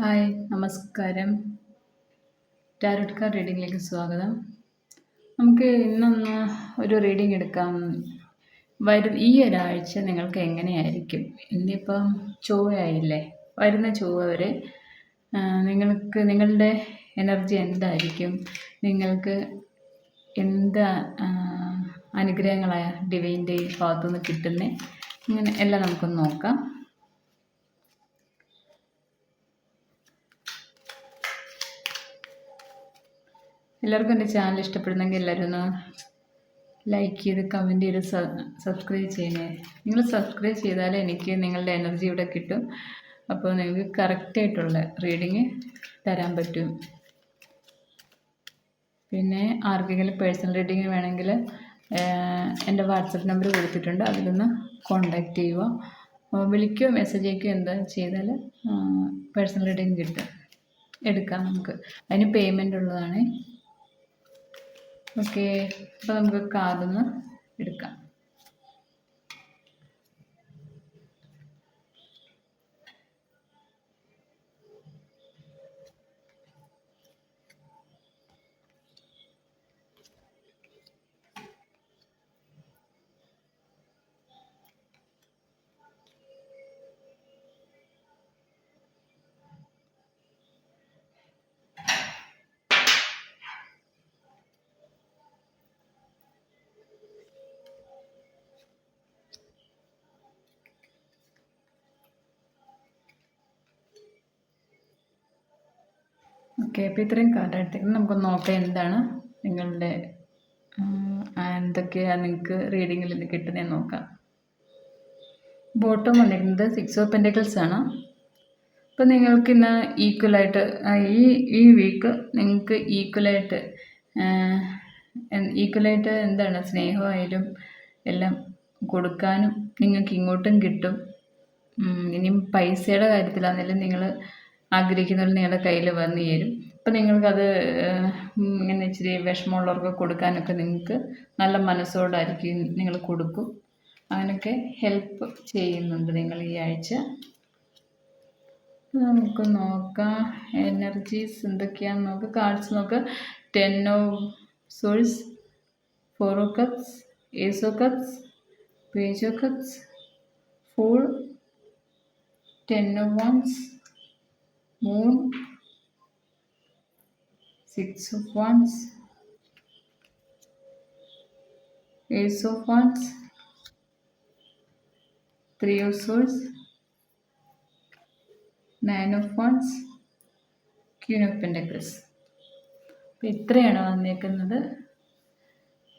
Hi നമസ്കാരം. Tarot card റീഡിങ്ങിലേക്ക് സ്വാഗതം. നമുക്ക് ഇന്നൊന്ന് ഒരു റീഡിംഗ് എടുക്കാം. വരും ഈ ഒരാഴ്ച നിങ്ങൾക്ക് എങ്ങനെയായിരിക്കും? ഇന്നിപ്പം ചൊവ്വയായില്ലേ? വരുന്ന ചൊവ്വ വരെ നിങ്ങൾക്ക് നിങ്ങളുടെ എനർജി എന്തായിരിക്കും? നിങ്ങൾക്ക് എന്ത് അനുഗ്രഹങ്ങളായ ഡിവൈന്റെ ഭാഗത്തുനിന്ന് കിട്ടുന്നത് ഇങ്ങനെ എല്ലാം നമുക്കൊന്ന് നോക്കാം. എല്ലാവർക്കും എന്റെ ചാനൽ ഇഷ്ടപ്പെടുന്നെങ്കിൽ എല്ലാവരും ഒന്ന് ലൈക്ക് ചെയ്ത് കമന്റ് ചെയ്ത് സബ്സ്ക്രൈബ് ചെയ്യണേ. നിങ്ങൾ സബ്സ്ക്രൈബ് ചെയ്താൽ എനിക്ക് നിങ്ങളുടെ എനർജി ഇവിടെ കിട്ടും. അപ്പോൾ നിങ്ങൾക്ക് കറക്റ്റായിട്ടുള്ള റീഡിങ് തരാൻ പറ്റും. പിന്നെ ആർക്കെങ്കിലും പേഴ്സണൽ റീഡിങ് വേണമെങ്കിൽ എന്റെ വാട്സപ്പ് നമ്പർ കൊടുത്തിട്ടുണ്ട്. അതിലൊന്ന് കോണ്ടാക്ട് ചെയ്യുക. വിളിക്കുകയോ മെസ്സേജ് അയക്കുകയോ എന്താ ചെയ്താൽ പേഴ്സണൽ റീഡിങ് കിട്ടും. എടുക്കാം നമുക്ക്. അതിന് പേയ്മെന്റ് ഉള്ളതാണ്. ഓക്കെ അപ്പോൾ നമുക്ക് കാതൊന്ന് എടുക്കാം. ഓക്കെ അപ്പോൾ ഇത്രയും കാർഡ് എടുത്തേക്കുന്നത് നമുക്കൊന്ന് നോക്കാം എന്താണ് നിങ്ങളുടെ എന്തൊക്കെയാണ് നിങ്ങൾക്ക് റീഡിങ്ങിൽ ഇത് കിട്ടുന്നത് നോക്കാം. ബോട്ടം വന്നിരിക്കുന്നത് സിക്സ് ഓഫ് പെന്റക്കിൾസ് ആണ്. അപ്പോൾ നിങ്ങൾക്ക് ഇന്ന് ഈക്വലായിട്ട് ഈ ഈ വീക്ക് നിങ്ങൾക്ക് ഈക്വലായിട്ട് ഈക്വലായിട്ട് എന്താണ് സ്നേഹമായാലും എല്ലാം കൊടുക്കാനും നിങ്ങൾക്ക് ഇങ്ങോട്ടും കിട്ടും. ഇനിയും പൈസയുടെ കാര്യത്തിലാണെങ്കിലും നിങ്ങൾ ആഗ്രഹിക്കുന്നവർ നിങ്ങളുടെ കയ്യിൽ വന്നു ചേരും. അപ്പം നിങ്ങൾക്കത് ഇങ്ങനെ ഇച്ചിരി വിഷമമുള്ളവർക്ക് കൊടുക്കാനൊക്കെ നിങ്ങൾക്ക് നല്ല മനസ്സോടായിരിക്കും നിങ്ങൾ കൊടുക്കും. അങ്ങനെയൊക്കെ ഹെൽപ്പ് ചെയ്യുന്നുണ്ട് നിങ്ങൾ ഈ ആഴ്ച. നമുക്ക് നോക്കാം. എനർജീസ് എന്തൊക്കെയാണെന്ന് നോക്ക്. കാർഡ്സ് നോക്ക്. Ten of swords four of cups ace of cups page cups fool ten of wands moon six of wands, ace of wands, three of swords, nine of wands queen of pentacles. ഇത്രയാണ് വന്നേക്കുന്നത്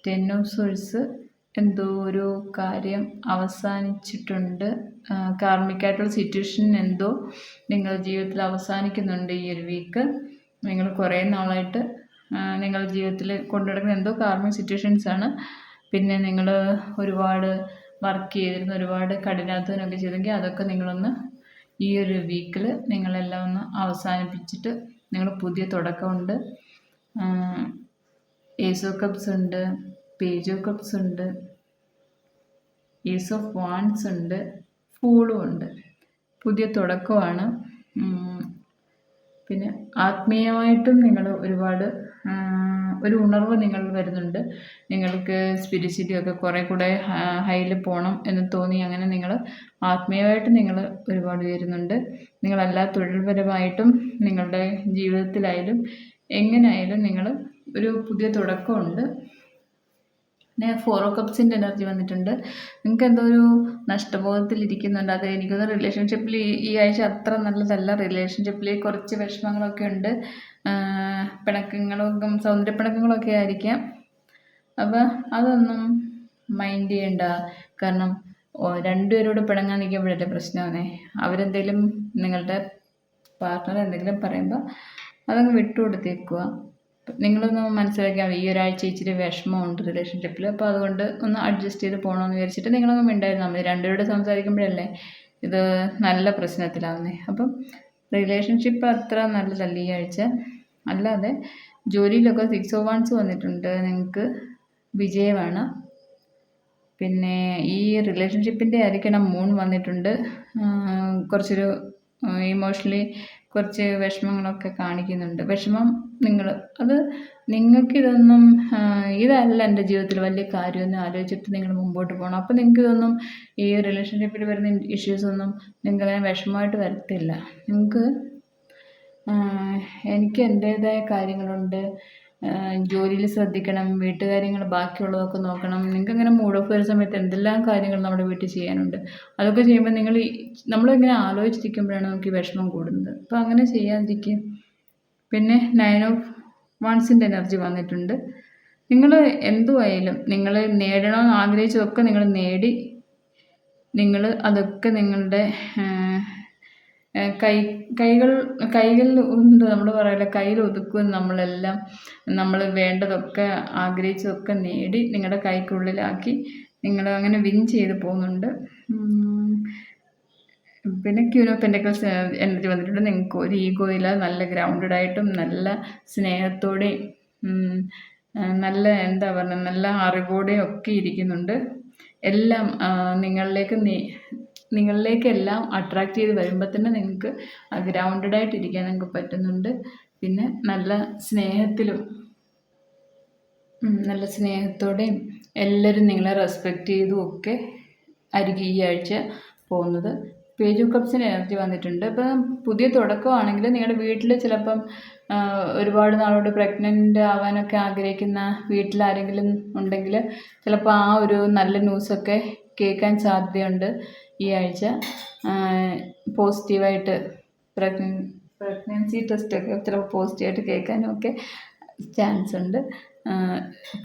ten of swords എന്തോ ഒരു കാര്യം അവസാനിച്ചിട്ടുണ്ട്. കാർമിക്കായിട്ടുള്ള situation എന്തോ നിങ്ങളുടെ ജീവിതത്തിൽ അവസാനിക്കുന്നുണ്ട് ഈ ഒരു വീക്ക് നിങ്ങൾ കുറേ നാളായിട്ട് നിങ്ങളുടെ ജീവിതത്തിൽ കൊണ്ടുനടക്കുന്ന എന്തോ കാർമിക് സിറ്റുവേഷൻസ് ആണ്. പിന്നെ നിങ്ങൾ ഒരുപാട് വർക്ക് ചെയ്തിരുന്ന ഒരുപാട് കഠിനാധ്വാനമൊക്കെ ചെയ്തെങ്കിൽ അതൊക്കെ നിങ്ങളൊന്ന് ഈ ഒരു വീക്കിൽ നിങ്ങളെല്ലാം ഒന്ന് അവസാനിപ്പിച്ചിട്ട് നിങ്ങൾ പുതിയ തുടക്കമുണ്ട്. ഏസോ കപ്സ് ഉണ്ട് പേജോ കപ്സ് ഉണ്ട് ഏസ് ഓഫ് വാൻസ് ഉണ്ട് ഫൂളും ഉണ്ട്. പുതിയ തുടക്കമാണ്. പിന്നെ ആത്മീയമായിട്ടും നിങ്ങൾ ഒരുപാട് ഒരു ഉണർവ് നിങ്ങൾ വരുന്നുണ്ട്. നിങ്ങൾക്ക് സ്പിരിച്വലി ഒക്കെ കുറേ കൂടെ ഹൈയിൽ പോകണം എന്ന് തോന്നി അങ്ങനെ നിങ്ങൾ ആത്മീയമായിട്ട് നിങ്ങൾ ഒരുപാട് വരുന്നുണ്ട് നിങ്ങളെല്ലാ തൊഴിൽപരമായിട്ടും നിങ്ങളുടെ ജീവിതത്തിലായാലും എങ്ങനെയായാലും നിങ്ങൾ ഒരു പുതിയ തുടക്കമുണ്ട്. പിന്നെ ഓ കപ്സിന്റെ എനർജി വന്നിട്ടുണ്ട് നിങ്ങൾക്ക് എന്തോ ഒരു നഷ്ടബോധത്തിലിരിക്കുന്നുണ്ട്. അത് എനിക്കൊന്ന് റിലേഷൻഷിപ്പിൽ ഈ ആഴ്ച അത്ര നല്ലതല്ല. റിലേഷൻഷിപ്പിൽ കുറച്ച് വിഷമങ്ങളൊക്കെ ഉണ്ട്. പിണക്കങ്ങളും സൗന്ദര്യപ്പിണക്കങ്ങളൊക്കെ ആയിരിക്കാം. അപ്പോൾ അതൊന്നും മൈൻഡ് ചെയ്യണ്ട. കാരണം രണ്ടുപേരോട് പിണങ്ങാൻ നിൽക്കുമ്പോഴല്ലേ പ്രശ്നമാണേ അവരെന്തെങ്കിലും നിങ്ങളുടെ പാർട്ട്ണർ എന്തെങ്കിലും പറയുമ്പോൾ അതങ്ങ് വിട്ടുകൊടുത്തേക്കുക നിങ്ങളൊന്ന് മനസ്സിലാക്കിയാൽ ഈ ഒരാഴ്ച ഇച്ചിരി വിഷമമുണ്ട് റിലേഷൻഷിപ്പിൽ അപ്പോൾ അതുകൊണ്ട് ഒന്ന് അഡ്ജസ്റ്റ് ചെയ്ത് പോകണമെന്ന് വിചാരിച്ചിട്ട് നിങ്ങളൊന്ന് മിണ്ടായിരുന്നാൽ മതി രണ്ടുപേരോട് സംസാരിക്കുമ്പോഴല്ലേ ഇത് നല്ല പ്രശ്നത്തിലാവുന്നേ. അപ്പം റിലേഷൻഷിപ്പ് അത്ര നല്ലതല്ല ഈ ആഴ്ച. അല്ലാതെ ജോലിയിലൊക്കെ സിക്സ് ഓ വൺസ് വന്നിട്ടുണ്ട്. നിങ്ങൾക്ക് വിജയമാണ്. പിന്നെ ഈ റിലേഷൻഷിപ്പിന്റെ ആയിരിക്കണം മൂൺ വന്നിട്ടുണ്ട്. കുറച്ചൊരു ഇമോഷണലി കുറച്ച് വിഷമങ്ങളൊക്കെ കാണിക്കുന്നുണ്ട്. വിഷമം നിങ്ങൾ അത് നിങ്ങൾക്കിതൊന്നും ഇതല്ല എന്റെ ജീവിതത്തിൽ വലിയ കാര്യമൊന്നും ആലോചിച്ചിട്ട് നിങ്ങൾ മുമ്പോട്ട് പോകണം. അപ്പോൾ നിങ്ങൾക്ക് ഇതൊന്നും ഈ റിലേഷൻഷിപ്പിൽ വരുന്ന ഇഷ്യൂസൊന്നും നിങ്ങളെ വിഷമമായിട്ട് വരത്തില്ല. നിങ്ങൾക്ക് എനിക്ക് എന്റേതായ കാര്യങ്ങളുണ്ട്. ജോലിയിൽ ശ്രദ്ധിക്കണം വീട്ടുകാര്യങ്ങൾ ബാക്കിയുള്ളതൊക്കെ നോക്കണം. നിങ്ങൾക്ക് അങ്ങനെ മൂഡ് ഓഫ് വരുന്ന സമയത്ത് എന്തെല്ലാം കാര്യങ്ങൾ നമ്മുടെ വീട്ടിൽ ചെയ്യാനുണ്ട്? അതൊക്കെ ചെയ്യുമ്പോൾ നിങ്ങൾ നമ്മളിങ്ങനെ ആലോചിച്ചിരിക്കുമ്പോഴാണ് നമുക്ക് ഈ വിഷമം കൂടുന്നത്. അപ്പോൾ അങ്ങനെ ചെയ്യാതിരിക്കുക പിന്നെ നയൻ ഓഫ് വൺസിന്റെ എനർജി വന്നിട്ടുണ്ട്. നിങ്ങൾ എന്തുമായാലും നിങ്ങൾ നേടണമെന്ന് ആഗ്രഹിച്ചതൊക്കെ നിങ്ങൾ നേടി നിങ്ങൾ അതൊക്കെ നിങ്ങളുടെ കൈ കൈകൾ കൈകളിൽ ഉണ്ട് നമ്മൾ പറയില്ല കയ്യിൽ ഒതുക്കും നമ്മളെല്ലാം. നമ്മൾ വേണ്ടതൊക്കെ ആഗ്രഹിച്ചതൊക്കെ നേടി നിങ്ങളുടെ കൈക്കുള്ളിലാക്കി നിങ്ങൾ അങ്ങനെ വിൻ ചെയ്ത് പോകുന്നുണ്ട്. പിന്നെ ക്യൂനോ പെൻഡക്കൽസ് എനർജി വന്നിട്ടുണ്ട്. നിങ്ങൾക്ക് ഒരു ഈഗോ ഇല്ല നല്ല ഗ്രൗണ്ടഡ് ആയിട്ടും നല്ല സ്നേഹത്തോടെയും നല്ല എന്താ പറയുക നല്ല അറിവോടെയും ഒക്കെ ഇരിക്കുന്നുണ്ട്. എല്ലാം നിങ്ങളിലേക്ക് നിങ്ങളിലേക്കെല്ലാം അട്രാക്റ്റ് ചെയ്ത് വരുമ്പോൾ തന്നെ നിങ്ങൾക്ക് ഗ്രൗണ്ടഡ് ആയിട്ട് ഇരിക്കാൻ നിങ്ങൾക്ക് പറ്റുന്നുണ്ട്. പിന്നെ നല്ല സ്നേഹത്തിലും നല്ല സ്നേഹത്തോടെയും എല്ലാവരും നിങ്ങളെ റെസ്പെക്റ്റ് ചെയ്തും ഒക്കെ ആയിരിക്കും ഈ ആഴ്ച പോകുന്നത്. പേജ് കപ്സിന് എനർജി വന്നിട്ടുണ്ട്. ഇപ്പം പുതിയ തുടക്കമാണെങ്കിൽ നിങ്ങളുടെ വീട്ടിൽ ചിലപ്പം ഒരുപാട് നാളോട് പ്രഗ്നന്റ് ആവാനൊക്കെ ആഗ്രഹിക്കുന്ന വീട്ടിലാരെങ്കിലും ഉണ്ടെങ്കിൽ ചിലപ്പോൾ ആ ഒരു നല്ല ന്യൂസൊക്കെ കേൾക്കാൻ സാധ്യതയുണ്ട്. ഈ ആഴ്ച പോസിറ്റീവായിട്ട് പ്രഗ്ന പ്രഗ്നൻസി ടെസ്റ്റൊക്കെ ചിലപ്പോൾ പോസിറ്റീവായിട്ട് കേൾക്കാനും ഒക്കെ ചാൻസ് ഉണ്ട്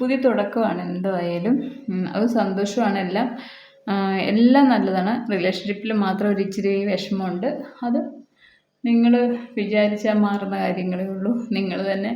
പുതിയ തുടക്കമാണ് എന്തായാലും. അത് സന്തോഷമാണ് എല്ലാം. എല്ലാം നല്ലതാണ്. റിലേഷൻഷിപ്പിൽ മാത്രം ഒരു ഇച്ചിരി വിഷമമുണ്ട്. അത് നിങ്ങൾ വിചാരിച്ചാൽ മാറുന്ന കാര്യങ്ങളേ ഉള്ളൂ. നിങ്ങൾ തന്നെ